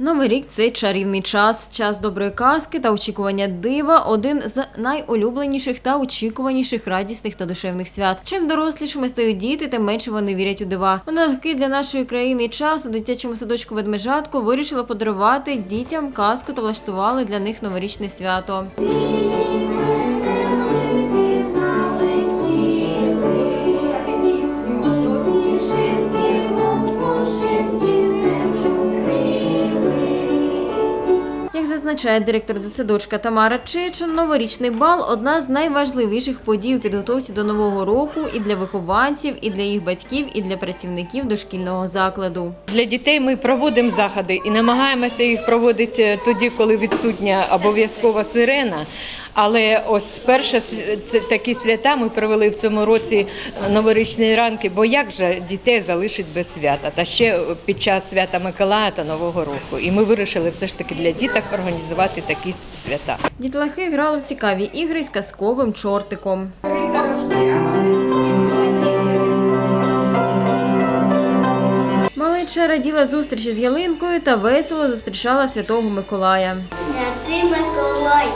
Новий рік це чарівний час, час доброї казки та очікування дива один з найулюбленіших та очікуваніших радісних та душевних свят. Чим дорослішими стають діти, тим менше вони вірять у дива. У нелегкий для нашої країни час у дитячому садочку ведмежатку вирішили подарувати дітям казку та влаштували для них новорічне свято. Зазначає директор дитсадочка Тамара Чечен, новорічний бал одна з найважливіших подій у підготовці до нового року і для вихованців, і для їх батьків, і для працівників дошкільного закладу. Для дітей ми проводимо заходи і намагаємося їх проводити е, тоді, коли відсутня обов'язкова сирена. Але ось перше такі свята ми провели в цьому році е, новорічні ранки, бо як же дітей залишить без свята? Та ще під час свята Миколая та Нового року. І ми вирішили все ж таки для діток організувати такі свята. Дітлахи грали в цікаві ігри з казковим чортиком. Малеча раділа зустрічі з ялинкою та весело зустрічала святого Миколая. Святий Миколай,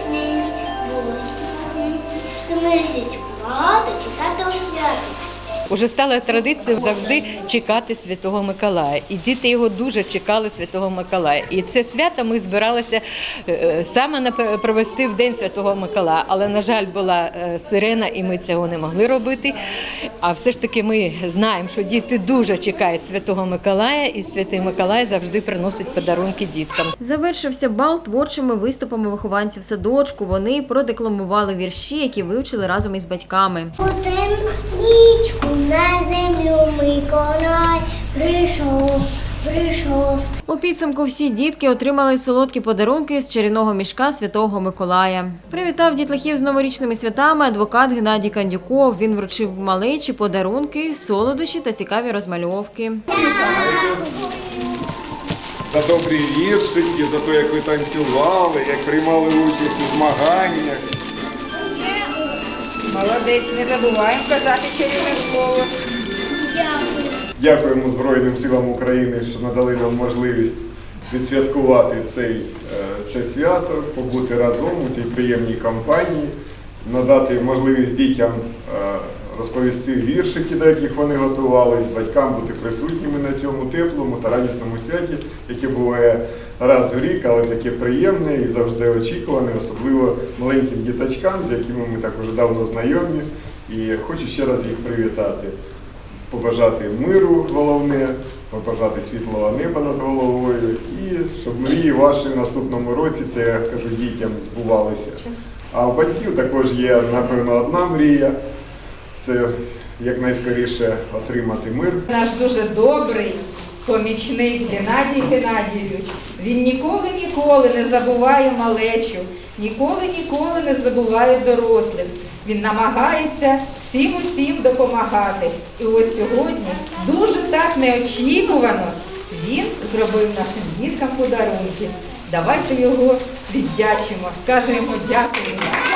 смачненькі, волошки, книжечку, багато читати у святі. Уже стала традицією завжди чекати Святого Миколая. І діти його дуже чекали Святого Миколая. І це свято ми збиралися е, саме на- провести в День Святого Миколая. Але, на жаль, була е, сирена, і ми цього не могли робити. А все ж таки ми знаємо, що діти дуже чекають Святого Миколая, і Святий Миколай завжди приносить подарунки діткам. Завершився бал творчими виступами вихованців садочку. Вони продекламували вірші, які вивчили разом із батьками. Один нічку на землю Миколай прийшов, прийшов. У підсумку всі дітки отримали солодкі подарунки з чарівного мішка святого Миколая. Привітав дітлахів з новорічними святами адвокат Геннадій Кандюков. Він вручив малечі подарунки, солодощі та цікаві розмальовки. за добрі віршики, за те, як ви танцювали, як приймали участь у змаганнях. Молодець, не забуваємо казати чарівне слово. Дякуємо Збройним силам України, що надали нам можливість відсвяткувати цей, е, це свято, побути разом у цій приємній компанії, надати можливість дітям е, розповісти віршики, до яких вони готувались, батькам бути присутніми на цьому теплому та радісному святі, яке буває раз в рік, але таке приємне і завжди очікуване, особливо маленьким діточкам, з якими ми так уже давно знайомі. І хочу ще раз їх привітати побажати миру головне, побажати світлого неба над головою і щоб мрії ваші в наступному році, це я кажу дітям, збувалися. А у батьків також є, напевно, одна мрія це якнайскоріше отримати мир. Наш дуже добрий помічник Геннадій Геннадійович. Він ніколи ніколи не забуває малечу, ніколи ніколи не забуває дорослих. Він намагається всім усім допомагати. І ось сьогодні дуже так неочікувано він зробив нашим діткам подарунки. Давайте його віддячимо, скажемо дякуємо.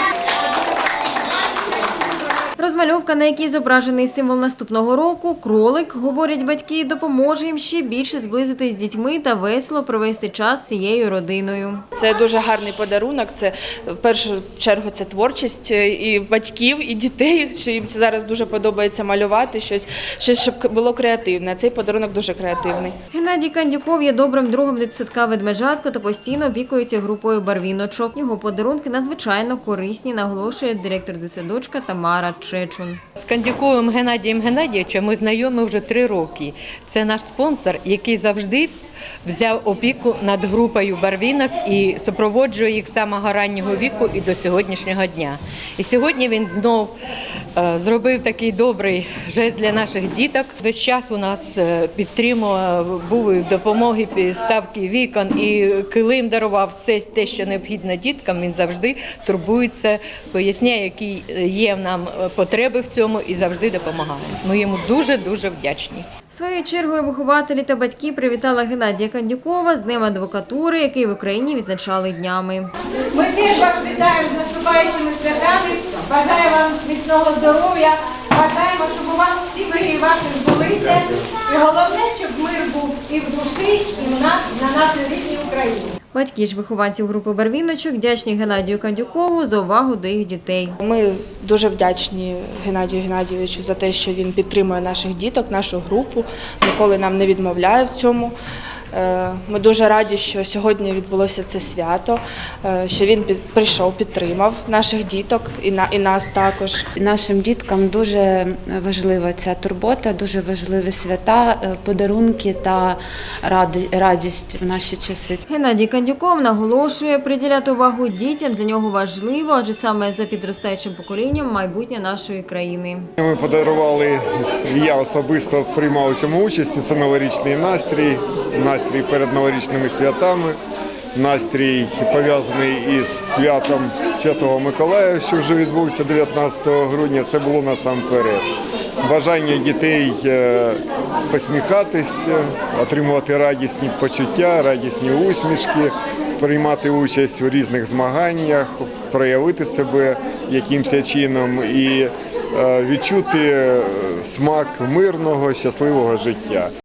Розмальовка, на якій зображений символ наступного року, кролик, говорять батьки, допоможе їм ще більше зблизитись з дітьми та весело провести час з цією родиною. Це дуже гарний подарунок. Це в першу чергу це творчість е, і батьків, і дітей, що їм це зараз дуже подобається малювати щось, щось щоб було креативне. Цей подарунок дуже креативний. Геннадій Кандюков є добрим другом дитсадка ведмежатко та постійно опікується групою барвіночок. Його подарунки надзвичайно корисні, наголошує директор дитсадочка Тамара Чечун. З Кандюковим Геннадієм Геннадійовичем ми знайомі вже три роки. Це наш спонсор, який завжди взяв опіку над групою барвінок і супроводжує їх з самого раннього віку і до сьогоднішнього дня. І сьогодні він знов е, зробив такий добрий жест для наших діток. Весь час у нас е, підтримував, був допомоги ставки вікон, і килим дарував все те, що необхідно діткам. Він завжди турбується, поясняє, які є нам потреби в цьому, і завжди допомагає. Ми йому дуже дуже вдячні. Своєю чергою вихователі та батьки привітала Геннадія Кандюкова з Днем адвокатури, який в Україні відзначали днями. Ми теж вас вітаємо з наступаючими святами. Бажаю вам міцного здоров'я. Бажаємо, щоб у вас всі мрії ваші І головне, щоб мир був і в душі, і в нас, на нашій рідній Україні. Батьки ж вихованців групи барвіночок вдячні Геннадію Кандюкову за увагу до їх дітей. Ми дуже вдячні Геннадію Геннадійовичу за те, що він підтримує наших діток, нашу групу, ніколи нам не відмовляє в цьому. Е, Ми дуже раді, що сьогодні відбулося це свято, е, що він прийшов, підтримав наших діток і на і нас також. Нашим діткам дуже важлива ця турбота, дуже важливі свята, е, подарунки та ради- радість в наші часи. Геннадій Кандюков наголошує, приділяти увагу дітям для нього важливо, адже саме за підростаючим поколінням майбутнє нашої країни. Ми подарували, я особисто приймав у цьому участь. Це новорічний настрій, настрій перед новорічними святами, настрій пов'язаний із святом Святого Миколая, що вже відбувся 19 грудня. Це було насамперед. Бажання дітей е, посміхатися, отримувати радісні почуття, радісні усмішки, приймати участь у різних змаганнях, проявити себе якимось чином і е, відчути е, смак мирного, щасливого життя.